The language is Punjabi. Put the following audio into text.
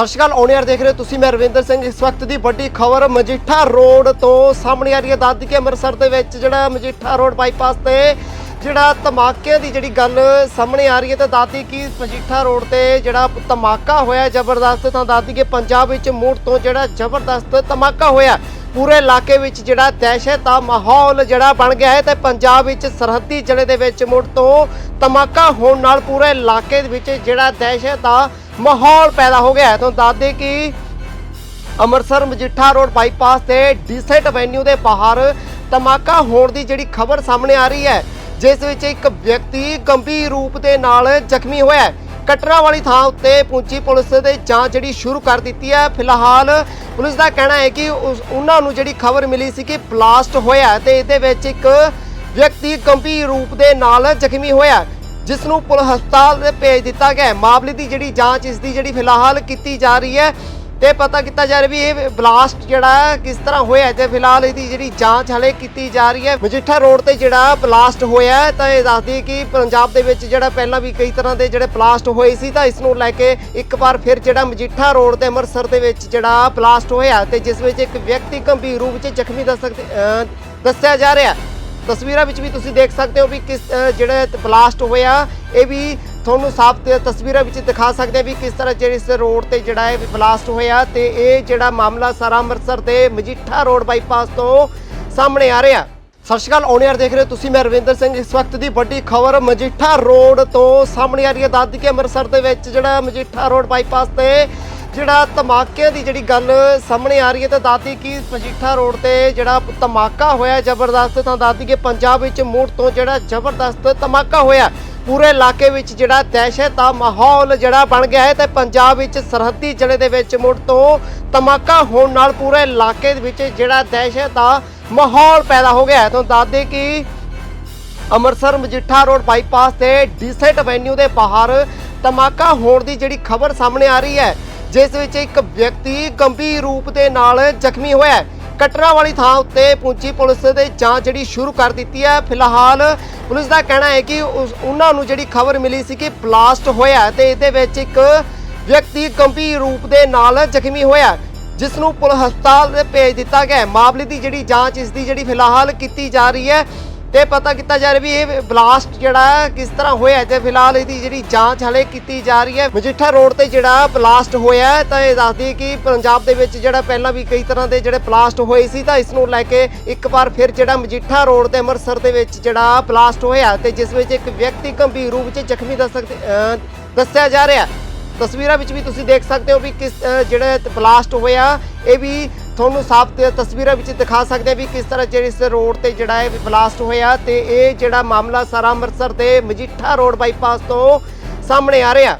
ਸਤਿ ਸ਼੍ਰੀ ਅਕਾਲ ਔਨ ਦੇਖ ਰਹੇ ਹੋ ਤੁਸੀਂ, ਮੈਂ ਰਵਿੰਦਰ ਸਿੰਘ। ਇਸ ਵਕਤ ਦੀ ਵੱਡੀ ਖਬਰ, ਮਜੀਠਾ ਰੋਡ ਤੋਂ ਸਾਹਮਣੇ ਆ ਰਹੀ ਹੈ। ਦਾਦੀ ਕੇ ਅੰਮ੍ਰਿਤਸਰ ਦੇ ਵਿੱਚ ਜਿਹੜਾ ਮਜੀਠਾ ਰੋਡ ਬਾਈਪਾਸ ਤੇ ਜਿਹੜਾ ਧਮਾਕਿਆਂ ਦੀ ਜਿਹੜੀ ਗੱਲ ਸਾਹਮਣੇ ਆ ਰਹੀ ਹੈ, ਤਾਂ ਦਾਦੀ ਕੀ ਮਜੀਠਾ ਰੋਡ ਤੇ ਜਿਹੜਾ ਧਮਾਕਾ ਹੋਇਆ ਜ਼ਬਰਦਸਤ, ਤਾਂ ਦਾਦੀ ਕੇ ਪੰਜਾਬ ਵਿੱਚ ਮੁੜ ਤੋਂ ਜਿਹੜਾ ਜ਼ਬਰਦਸਤ ਧਮਾਕਾ ਹੋਇਆ ਪੂਰੇ ਇਲਾਕੇ ਵਿੱਚ ਜਿਹੜਾ ਦਹਿਸ਼ਤ ਦਾ ਮਾਹੌਲ ਜਿਹੜਾ ਬਣ ਗਿਆ ਹੈ, ਤੇ ਪੰਜਾਬ ਵਿੱਚ ਸਰਹੱਦੀ ਜ਼ਿਲ੍ਹੇ ਦੇ ਵਿੱਚ ਮੁੜ ਤੋਂ ਧਮਾਕਾ ਹੋਣ ਨਾਲ ਪੂਰੇ ਇਲਾਕੇ ਦੇ ਵਿੱਚ ਜਿਹੜਾ ਦਹਿਸ਼ਤ ਦਾ ਮਾਹੌਲ ਪੈਦਾ ਹੋ ਗਿਆ ਹੈ। ਤਾਂ ਦੱਸਦੇ ਕਿ ਅੰਮ੍ਰਿਤਸਰ ਮਜੀਠਾ ਰੋਡ ਬਾਈਪਾਸ ਤੇ ਡੀਸੈਂਟ ਐਵੇਨਿਊ ਦੇ ਬਾਹਰ ਧਮਾਕਾ ਹੋਣ ਦੀ ਜਿਹੜੀ ਖਬਰ ਸਾਹਮਣੇ ਆ ਰਹੀ ਹੈ, ਜਿਸ ਵਿੱਚ ਇੱਕ ਵਿਅਕਤੀ ਗੰਭੀਰ ਰੂਪ ਦੇ ਨਾਲ ਜ਼ਖਮੀ ਹੋਇਆ ਹੈ। ਕਟਰਾ ਵਾਲੀ ਥਾਂ ਉੱਤੇ ਪਹੁੰਚੀ ਪੁਲਿਸ ਦੇ ਜਾਂਚ ਜਿਹੜੀ ਸ਼ੁਰੂ ਕਰ ਦਿੱਤੀ ਹੈ। ਫਿਲਹਾਲ ਪੁਲਿਸ ਦਾ ਕਹਿਣਾ ਹੈ ਕਿ ਉਸ- ਉਹਨਾਂ ਨੂੰ ਜਿਹੜੀ ਖਬਰ ਮਿਲੀ ਸੀ ਕਿ ਬਲਾਸਟ ਹੋਇਆ ਹੈ ਤੇ ਇਹਦੇ ਵਿੱਚ ਇੱਕ ਵਿਅਕਤੀ ਗੰਭੀਰ ਰੂਪ ਦੇ ਨਾਲ ਜ਼ਖਮੀ ਹੋਇਆ ਜਿਸ ਨੂੰ ਪੁਲਿਸ ਹਸਪਤਾਲ ਦੇ ਭੇਜ ਦਿੱਤਾ ਗਿਆ ਹੈ। ਮਾਮਲੇ ਦੀ ਜਿਹੜੀ ਜਾਂਚ, ਇਸ ਦੀ ਜਿਹੜੀ ਫਿਲਹਾਲ ਕੀਤੀ ਜਾ ਰਹੀ ਹੈ ਤੇ ਪਤਾ ਕੀਤਾ ਜਾ ਰਿਹਾ ਵੀ ਇਹ ਬਲਾਸਟ ਜਿਹੜਾ ਕਿਸ ਤਰ੍ਹਾਂ ਹੋਇਆ ਹੈ ਤੇ ਫਿਲਹਾਲ ਇਹਦੀ ਜਿਹੜੀ ਜਾਂਚ ਹਲੇ ਕੀਤੀ ਜਾ ਰਹੀ ਹੈ ਮਜੀਠਾ ਰੋਡ ਤੇ ਜਿਹੜਾ ਬਲਾਸਟ ਹੋਇਆ ਤਾਂ ਇਹ ਦੱਸਦੀ ਕਿ ਪੰਜਾਬ ਦੇ ਵਿੱਚ ਜਿਹੜਾ ਪਹਿਲਾਂ ਵੀ ਕਈ ਤਰ੍ਹਾਂ ਦੇ ਜਿਹੜੇ ਬਲਾਸਟ ਹੋਏ ਸੀ, ਤਾਂ ਇਸ ਨੂੰ ਲੈ ਕੇ ਇੱਕ ਵਾਰ ਫਿਰ ਜਿਹੜਾ ਮਜੀਠਾ ਰੋਡ ਤੇ ਅੰਮ੍ਰਿਤਸਰ ਦੇ ਵਿੱਚ ਜਿਹੜਾ ਬਲਾਸਟ ਹੋਇਆ ਤੇ ਜਿਸ ਵਿੱਚ ਇੱਕ ਵਿਅਕਤੀ ਗੰਭੀਰ ਰੂਪ ਵਿੱਚ ਜ਼ਖਮੀ ਦੱਸ ਸਕਦੇ ਦੱਸਿਆ ਜਾ ਰਿਹਾ ਤਸਵੀਰਾਂ ਵਿੱਚ ਵੀ ਤੁਸੀਂ ਦੇਖ ਸਕਦੇ ਹੋ ਵੀ ਕਿਸ ਜਿਹੜਾ ਬਲਾਸਟ ਹੋਇਆ, ਇਹ ਵੀ ਤੁਹਾਨੂੰ ਸਾਫ਼ ਤਸਵੀਰਾਂ ਵਿੱਚ ਦਿਖਾ ਸਕਦੇ ਆ ਵੀ ਕਿਸ ਤਰ੍ਹਾਂ ਜਿਹੜੇ ਇਸ ਰੋਡ ਤੇ ਜਿਹੜਾ ਹੈ ਬਲਾਸਟ ਹੋਇਆ ਤੇ ਇਹ ਜਿਹੜਾ ਮਾਮਲਾ ਸਾਰਾ ਅੰਮ੍ਰਿਤਸਰ ਦੇ ਮਜੀਠਾ ਰੋਡ ਬਾਈਪਾਸ ਤੋਂ ਸਾਹਮਣੇ ਆ ਰਿਹਾ। ਸਤਿ ਸ਼੍ਰੀ ਅਕਾਲ ਔਨ ਦੇਖ ਰਹੇ ਹੋ ਤੁਸੀਂ, ਮੈਂ ਰਵਿੰਦਰ ਸਿੰਘ। ਇਸ ਵਕਤ ਦੀ ਵੱਡੀ ਖਬਰ ਮਜੀਠਾ ਰੋਡ ਤੋਂ ਸਾਹਮਣੇ ਆ ਰਹੀ ਹੈ। ਦਾਦੀ ਕੇ ਅੰਮ੍ਰਿਤਸਰ ਦੇ ਵਿੱਚ ਜਿਹੜਾ ਮਜੀਠਾ ਰੋਡ ਬਾਈਪਾਸ ਤੇ ਜਿਹੜਾ ਧਮਾਕਿਆਂ ਦੀ ਜਿਹੜੀ ਗੱਲ ਸਾਹਮਣੇ ਆ ਰਹੀ ਹੈ, ਤਾਂ ਦਾਦੀ ਕੀ ਮਜੀਠਾ ਰੋਡ ਤੇ ਜਿਹੜਾ ਧਮਾਕਾ ਹੋਇਆ ਜ਼ਬਰਦਸਤ, ਤਾਂ ਦਾਦੀ ਕੇ ਪੰਜਾਬ ਵਿੱਚ ਮੁੜ ਤੋਂ ਜਿਹੜਾ ਜ਼ਬਰਦਸਤ ਧਮਾਕਾ ਹੋਇਆ ਪੂਰੇ ਇਲਾਕੇ ਵਿੱਚ ਜਿਹੜਾ ਦਹਿਸ਼ਤ ਦਾ ਮਾਹੌਲ ਜਿਹੜਾ ਬਣ ਗਿਆ ਹੈ, ਤੇ ਪੰਜਾਬ ਵਿੱਚ ਸਰਹੱਦੀ ਜ਼ਿਲ੍ਹੇ ਦੇ ਵਿੱਚ ਮੁੜ ਤੋਂ ਧਮਾਕਾ ਹੋਣ ਨਾਲ ਪੂਰੇ ਇਲਾਕੇ ਦੇ ਵਿੱਚ ਜਿਹੜਾ ਦਹਿਸ਼ਤ ਦਾ ਮਾਹੌਲ ਪੈਦਾ ਹੋ ਗਿਆ ਹੈ। ਤਾਂ ਦੱਸਦੇ ਕਿ ਅੰਮ੍ਰਿਤਸਰ ਮਜੀਠਾ ਰੋਡ ਬਾਈਪਾਸ ਤੇ ਡੀਸੈਂਟ ਐਵੇਨਿਊ ਦੇ ਬਾਹਰ ਧਮਾਕਾ ਹੋਣ ਦੀ ਜਿਹੜੀ ਖਬਰ ਸਾਹਮਣੇ ਆ ਰਹੀ ਹੈ ਜਿਸ ਵਿੱਚ ਇੱਕ ਵਿਅਕਤੀ ਗੰਭੀਰ ਰੂਪ ਦੇ ਨਾਲ ਜ਼ਖਮੀ ਹੋਇਆ ਹੈ। ਕਟਰਾ ਵਾਲੀ ਥਾਂ ਉੱਤੇ ਪਹੁੰਚੀ ਪੁਲਿਸ ਦੇ ਜਾਂਚ ਜਿਹੜੀ ਸ਼ੁਰੂ ਕਰ ਦਿੱਤੀ ਹੈ। ਫਿਲਹਾਲ ਪੁਲਿਸ ਦਾ ਕਹਿਣਾ ਹੈ ਕਿ ਉਸ- ਉਹਨਾਂ ਨੂੰ ਜਿਹੜੀ ਖਬਰ ਮਿਲੀ ਸੀ ਕਿ ਬਲਾਸਟ ਹੋਇਆ ਹੈ ਤੇ ਇਹਦੇ ਵਿੱਚ ਇੱਕ ਵਿਅਕਤੀ ਗੰਭੀਰ ਰੂਪ ਦੇ ਨਾਲ ਜ਼ਖਮੀ ਹੋਇਆ ਜਿਸ ਨੂੰ ਪੁਲਿਸ ਹਸਪਤਾਲ ਦੇ ਭੇਜ ਦਿੱਤਾ ਗਿਆ ਮਾਮਲੇ ਦੀ ਜਿਹੜੀ ਜਾਂਚ ਇਸ ਦੀ ਜਿਹੜੀ ਫਿਲਹਾਲ ਕੀਤੀ ਜਾ ਰਹੀ ਹੈ ਤੇ ਪਤਾ ਕੀਤਾ ਜਾ ਰਿਹਾ ਵੀ ਇਹ ਬਲਾਸਟ ਜਿਹੜਾ ਕਿਸ ਤਰ੍ਹਾਂ ਹੋਇਆ ਹੈ ਤੇ ਫਿਲਹਾਲ ਇਹਦੀ ਜਿਹੜੀ ਜਾਂਚ ਹਲੇ ਕੀਤੀ ਜਾ ਰਹੀ ਹੈ। ਮਜੀਠਾ ਰੋਡ ਤੇ ਜਿਹੜਾ ਬਲਾਸਟ ਹੋਇਆ ਤਾਂ ਇਹ ਦੱਸਦੀ ਕਿ ਪੰਜਾਬ ਦੇ ਵਿੱਚ ਜਿਹੜਾ ਪਹਿਲਾਂ ਵੀ ਕਈ ਤਰ੍ਹਾਂ ਦੇ ਜਿਹੜੇ ਬਲਾਸਟ ਹੋਏ ਸੀ, ਤਾਂ ਇਸ ਨੂੰ ਲੈ ਕੇ ਇੱਕ ਵਾਰ ਫਿਰ ਜਿਹੜਾ ਮਜੀਠਾ ਰੋਡ ਤੇ ਅੰਮ੍ਰਿਤਸਰ ਦੇ ਵਿੱਚ ਜਿਹੜਾ ਬਲਾਸਟ ਹੋਇਆ ਤੇ ਜਿਸ ਵਿੱਚ ਇੱਕ ਵਿਅਕਤੀ ਗੰਭੀਰ ਰੂਪ ਵਿੱਚ ਜ਼ਖਮੀ ਦੱਸ ਸਕਦੇ ਦੱਸਿਆ ਜਾ ਰਿਹਾ ਤਸਵੀਰਾਂ ਵਿੱਚ ਵੀ ਤੁਸੀਂ ਦੇਖ ਸਕਦੇ ਹੋ ਵੀ ਕਿਸ ਜਿਹੜਾ ਬਲਾਸਟ ਹੋਇਆ, ਇਹ ਵੀ ਤੁਹਾਨੂੰ ਸਾਫ਼ ਤੇ ਤਸਵੀਰਾਂ ਵਿੱਚ ਦਿਖਾ ਸਕਦੇ ਆ ਵੀ ਕਿਸ ਤਰ੍ਹਾਂ ਜਿਹੜੀ ਇਸ ਰੋਡ ਤੇ ਜਿਹੜਾ ਹੈ ਬਲਾਸਟ ਹੋਇਆ ਤੇ ਇਹ ਜਿਹੜਾ ਮਾਮਲਾ ਸਾਰਾ ਅੰਮ੍ਰਿਤਸਰ ਦੇ ਮਜੀਠਾ ਰੋਡ ਬਾਈਪਾਸ ਤੋਂ ਸਾਹਮਣੇ ਆ ਰਿਹਾ।